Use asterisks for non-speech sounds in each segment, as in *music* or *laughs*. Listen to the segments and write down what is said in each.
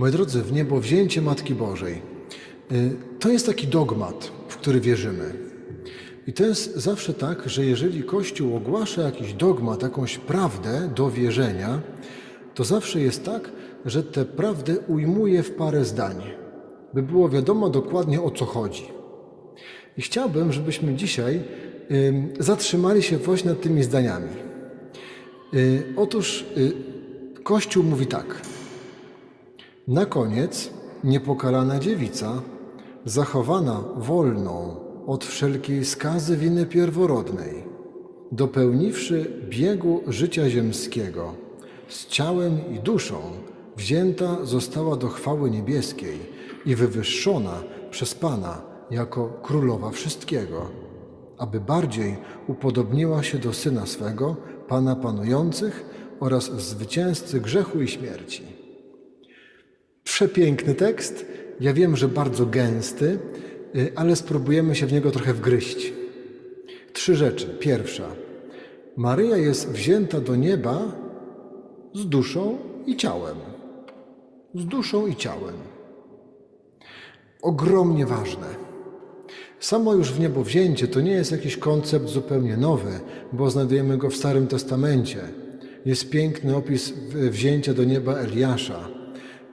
Moi drodzy, w niebo wzięcie Matki Bożej y, to jest taki dogmat, w który wierzymy. I to jest zawsze tak, że jeżeli Kościół ogłasza jakiś dogmat, jakąś prawdę do wierzenia, to zawsze jest tak, że tę prawdę ujmuje w parę zdań, by było wiadomo dokładnie o co chodzi. I chciałbym, żebyśmy dzisiaj ym, zatrzymali się właśnie nad tymi zdaniami. Y, otóż y, Kościół mówi tak. Na koniec niepokalana dziewica, zachowana wolną od wszelkiej skazy winy pierworodnej, dopełniwszy biegu życia ziemskiego, z ciałem i duszą wzięta została do chwały niebieskiej i wywyższona przez Pana jako królowa wszystkiego, aby bardziej upodobniła się do Syna swego, Pana panujących oraz zwycięzcy grzechu i śmierci. Przepiękny tekst. Ja wiem, że bardzo gęsty, y, ale spróbujemy się w niego trochę wgryźć. Trzy rzeczy. Pierwsza. Maryja jest wzięta do nieba z duszą i ciałem. Z duszą i ciałem. Ogromnie ważne. Samo już w niebo wzięcie to nie jest jakiś koncept zupełnie nowy, bo znajdujemy go w Starym Testamencie. Jest piękny opis wzięcia do nieba Eliasza.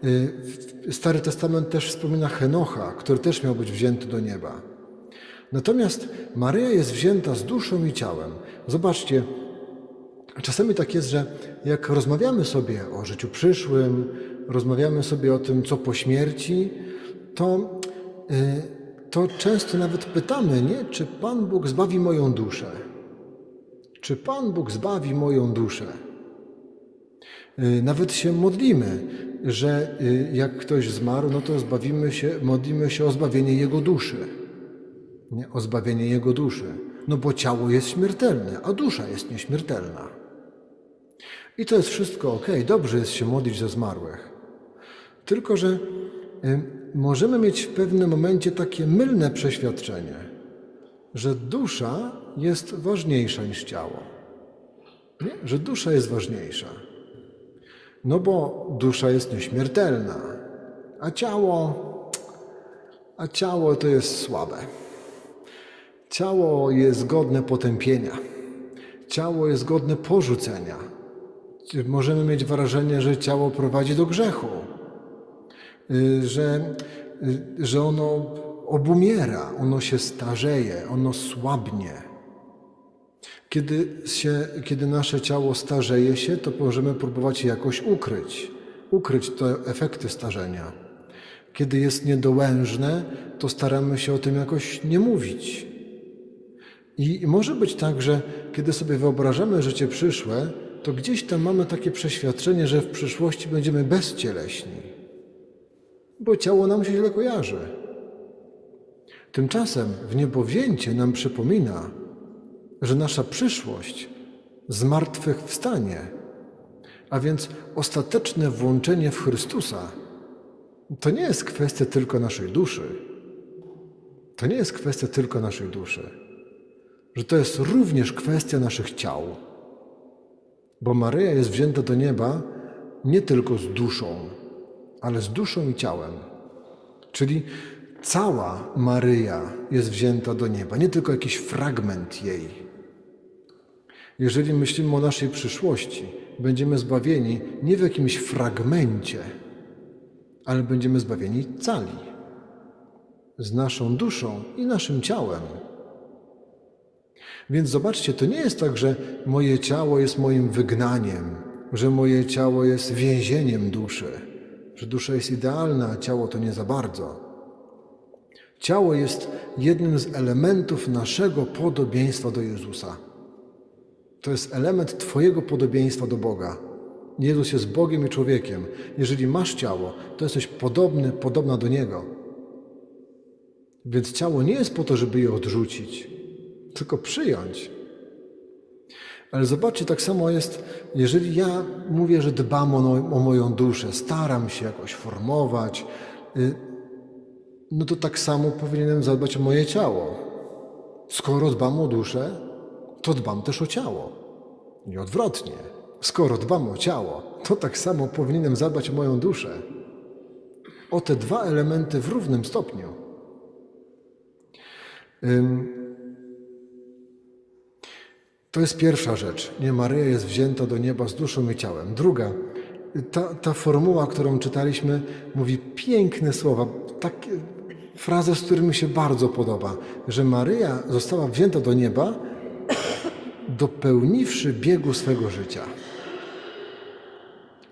Y, Stary Testament też wspomina Henocha, który też miał być wzięty do nieba. Natomiast Maryja jest wzięta z duszą i ciałem. Zobaczcie, czasami tak jest, że jak rozmawiamy sobie o życiu przyszłym, rozmawiamy sobie o tym, co po śmierci, to, y, to często nawet pytamy, nie, czy Pan Bóg zbawi moją duszę? Czy Pan Bóg zbawi moją duszę? Y, Nawet się modlimy, że y, jak ktoś zmarł, no to zbawimy się, modlimy się o zbawienie jego duszy. Nie? O zbawienie jego duszy. No bo ciało jest śmiertelne, a dusza jest nieśmiertelna. I to jest wszystko ok, dobrze jest się modlić za zmarłych. Tylko, że y, możemy mieć w pewnym momencie takie mylne przeświadczenie, że dusza jest ważniejsza niż ciało. Nie? Że dusza jest ważniejsza. No bo dusza jest nieśmiertelna, a ciało, a ciało to jest słabe. Ciało jest godne potępienia. Ciało jest godne porzucenia. Możemy mieć wrażenie, że ciało prowadzi do grzechu, y, że, y, że ono obumiera, ono się starzeje, ono słabnie. Kiedy, się, kiedy nasze ciało starzeje się, to możemy próbować je jakoś ukryć, ukryć te efekty starzenia. Kiedy jest niedołężne, to staramy się o tym jakoś nie mówić. I może być tak, że kiedy sobie wyobrażamy życie przyszłe, to gdzieś tam mamy takie przeświadczenie, że w przyszłości będziemy bezcieleśni, bo ciało nam się źle kojarzy. Tymczasem w niebowzięcie nam przypomina, że nasza przyszłość zmartwychwstanie, a więc ostateczne włączenie w Chrystusa, to nie jest kwestia tylko naszej duszy. To nie jest kwestia tylko naszej duszy, że to jest również kwestia naszych ciał. Bo Maryja jest wzięta do nieba nie tylko z duszą, ale z duszą i ciałem. Czyli cała Maryja jest wzięta do nieba, nie tylko jakiś fragment jej. Jeżeli myślimy o naszej przyszłości, będziemy zbawieni nie w jakimś fragmencie, ale będziemy zbawieni cali. Z naszą duszą i naszym ciałem. Więc zobaczcie, to nie jest tak, że moje ciało jest moim wygnaniem, że moje ciało jest więzieniem duszy, że dusza jest idealna, a ciało to nie za bardzo. Ciało jest jednym z elementów naszego podobieństwa do Jezusa. To jest element Twojego podobieństwa do Boga. Jezus jest Bogiem i człowiekiem. Jeżeli masz ciało, to jesteś podobny, podobna do Niego. Więc ciało nie jest po to, żeby je odrzucić, tylko przyjąć. Ale zobaczcie, tak samo jest, jeżeli ja mówię, że dbam o, o moją duszę, staram się jakoś formować, y, no to tak samo powinienem zadbać o moje ciało. Skoro dbam o duszę, to dbam też o ciało. I odwrotnie. Skoro dbam o ciało, to tak samo powinienem zadbać o moją duszę. O te dwa elementy w równym stopniu. To jest pierwsza rzecz. Nie, Maryja jest wzięta do nieba z duszą i ciałem. Druga, ta, ta formuła, którą czytaliśmy, mówi piękne słowa, takie frazę, z którymi się bardzo podoba, że Maryja została wzięta do nieba, dopełniwszy biegu swego życia.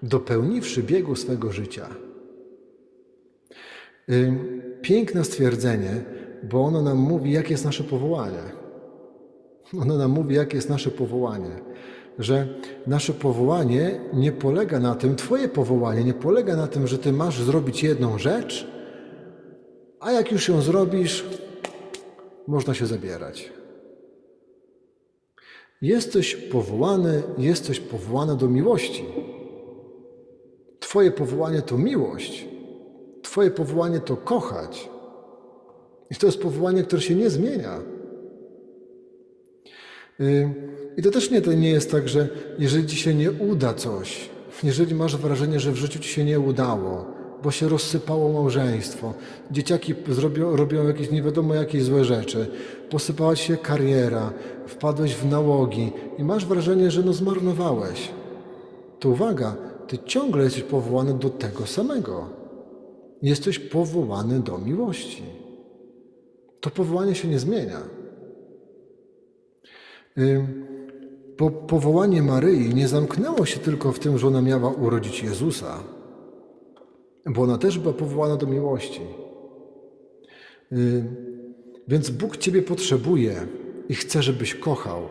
Dopełniwszy biegu swego życia. Piękne stwierdzenie, bo ono nam mówi, jakie jest nasze powołanie. Ono nam mówi, jakie jest nasze powołanie. Że nasze powołanie nie polega na tym, Twoje powołanie nie polega na tym, że Ty masz zrobić jedną rzecz, a jak już ją zrobisz, można się zabierać. Jesteś powołany, jesteś powołany do miłości. Twoje powołanie to miłość. Twoje powołanie to kochać. I to jest powołanie, które się nie zmienia. Yy, I to też nie, to nie jest tak, że jeżeli ci się nie uda coś, jeżeli masz wrażenie, że w życiu ci się nie udało, bo się rozsypało małżeństwo, dzieciaki zrobią, robią jakieś nie wiadomo jakie złe rzeczy, posypała się kariera, wpadłeś w nałogi i masz wrażenie, że no zmarnowałeś, to uwaga, ty ciągle jesteś powołany do tego samego. Jesteś powołany do miłości. To powołanie się nie zmienia. Po, powołanie Maryi nie zamknęło się tylko w tym, że ona miała urodzić Jezusa, bo ona też była powołana do miłości. Więc Bóg Ciebie potrzebuje i chce, żebyś kochał.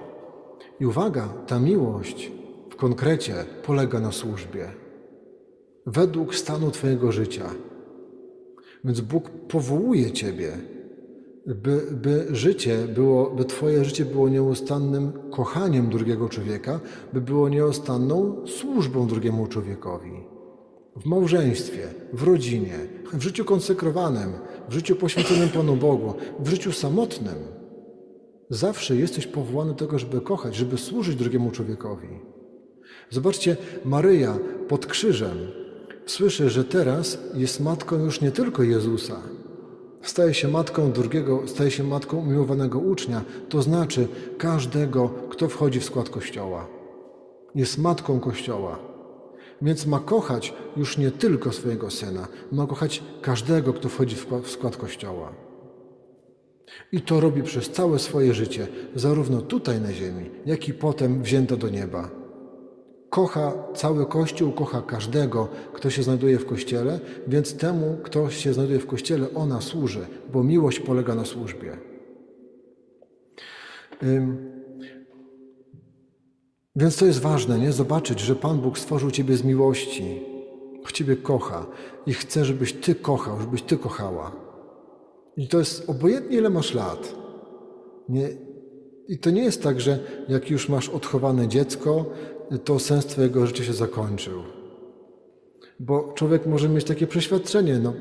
I uwaga, ta miłość w konkrecie polega na służbie, według stanu Twojego życia. Więc Bóg powołuje Ciebie by, by życie było, by Twoje życie było nieustannym kochaniem drugiego człowieka, by było nieustanną służbą drugiemu człowiekowi. W małżeństwie, w rodzinie, w życiu konsekrowanym, w życiu poświęconym Panu Bogu, w życiu samotnym. Zawsze jesteś powołany do tego, żeby kochać, żeby służyć drugiemu człowiekowi. Zobaczcie, Maryja pod krzyżem słyszy, że teraz jest matką już nie tylko Jezusa, staje się matką drugiego, staje się matką umiłowanego ucznia, to znaczy każdego, kto wchodzi w skład Kościoła. Jest matką Kościoła. Więc ma kochać już nie tylko swojego syna, ma kochać każdego, kto wchodzi w skład, Kościoła. I to robi przez całe swoje życie, zarówno tutaj na ziemi, jak i potem wzięto do nieba kocha cały Kościół, kocha każdego, kto się znajduje w Kościele, więc temu, kto się znajduje w Kościele, ona służy, bo miłość polega na służbie. Więc to jest ważne, nie? Zobaczyć, że Pan Bóg stworzył Ciebie z miłości, Ciebie kocha i chce, żebyś Ty kochał, żebyś Ty kochała. I to jest obojętnie, ile masz lat. Nie, I to nie jest tak, że jak już masz odchowane dziecko, to sens Twojego życia się zakończył. Bo człowiek może mieć takie przeświadczenie, no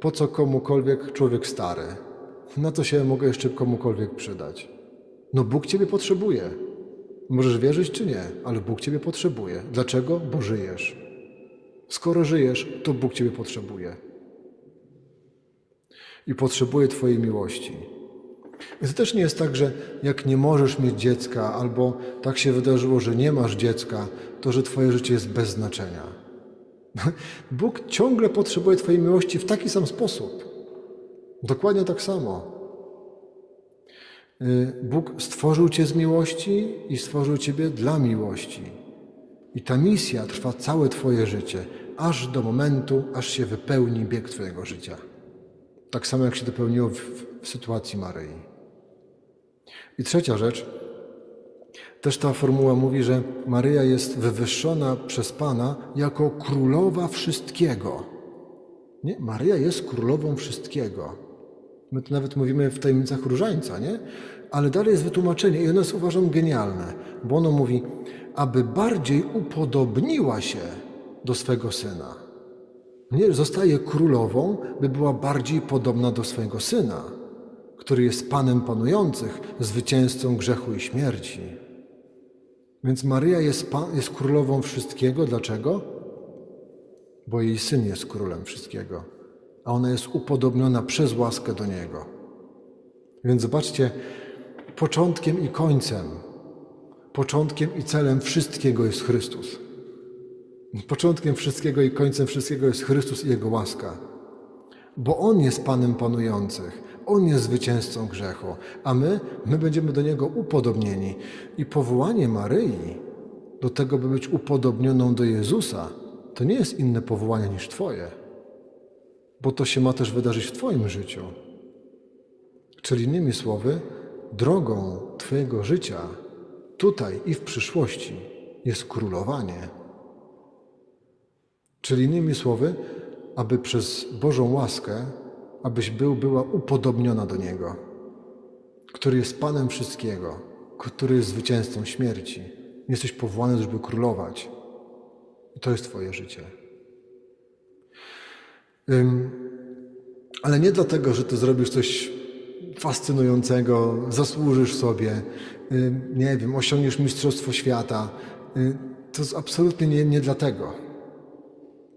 po co komukolwiek człowiek stary? Na co się mogę jeszcze komukolwiek przydać? No Bóg Ciebie potrzebuje. Możesz wierzyć czy nie, ale Bóg Ciebie potrzebuje. Dlaczego? Bo żyjesz. Skoro żyjesz, to Bóg Ciebie potrzebuje. I potrzebuje Twojej miłości. I to też nie jest tak, że jak nie możesz mieć dziecka, albo tak się wydarzyło, że nie masz dziecka, to że Twoje życie jest bez znaczenia. *laughs* Bóg ciągle potrzebuje Twojej miłości w taki sam sposób. Dokładnie tak samo. Y, Bóg stworzył Cię z miłości i stworzył Ciebie dla miłości. I ta misja trwa całe Twoje życie, aż do momentu, aż się wypełni bieg Twojego życia. Tak samo jak się dopełniło w, w sytuacji Maryi. I trzecia rzecz, też ta formuła mówi, że Maryja jest wywyższona przez Pana jako królowa wszystkiego. Nie? Maryja jest królową wszystkiego. My to nawet mówimy w tajemnicach różańca, nie? Ale dalej jest wytłumaczenie i ono jest uważam genialne, bo ono mówi, aby bardziej upodobniła się do swego syna. Nie, zostaje królową, by była bardziej podobna do swojego syna który jest Panem panujących, zwycięzcą grzechu i śmierci. Więc Maryja jest, pan, jest królową wszystkiego. Dlaczego? bo jej syn jest królem wszystkiego, a ona jest upodobniona przez łaskę do niego. Więc zobaczcie, początkiem i końcem, początkiem i celem wszystkiego jest Chrystus. Początkiem wszystkiego i końcem wszystkiego jest Chrystus i Jego łaska. Bo On jest Panem panujących, On jest zwycięzcą grzechu, a my, my będziemy do Niego upodobnieni. I powołanie Maryi do tego, by być upodobnioną do Jezusa, to nie jest inne powołanie niż Twoje, bo to się ma też wydarzyć w Twoim życiu. Czyli innymi słowy, drogą Twojego życia, tutaj i w przyszłości, jest królowanie. Czyli innymi słowy, aby przez Bożą łaskę, abyś był, była upodobniona do Niego, który jest Panem wszystkiego, który jest zwycięzcą śmierci. Jesteś powołany, żeby królować. I to jest Twoje życie. Ym, ale nie dlatego, że Ty zrobisz coś fascynującego, zasłużysz sobie, ym, nie wiem, osiągniesz Mistrzostwo Świata. Ym, to jest absolutnie nie, nie dlatego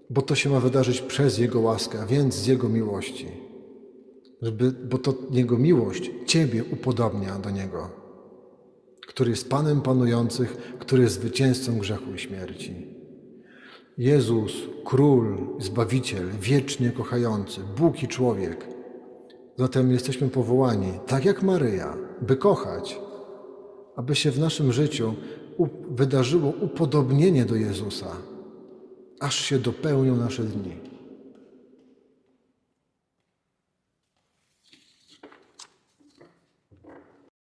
bo to się ma wydarzyć przez Jego łaskę, a więc z Jego miłości. Żeby, bo to Jego miłość Ciebie upodobnia do Niego, który jest Panem panujących, który jest zwycięzcą grzechu i śmierci. Jezus, Król, Zbawiciel, wiecznie kochający, Bóg i człowiek. Zatem jesteśmy powołani, tak jak Maryja, by kochać, aby się w naszym życiu wydarzyło upodobnienie do Jezusa aż się dopełnią nasze dni.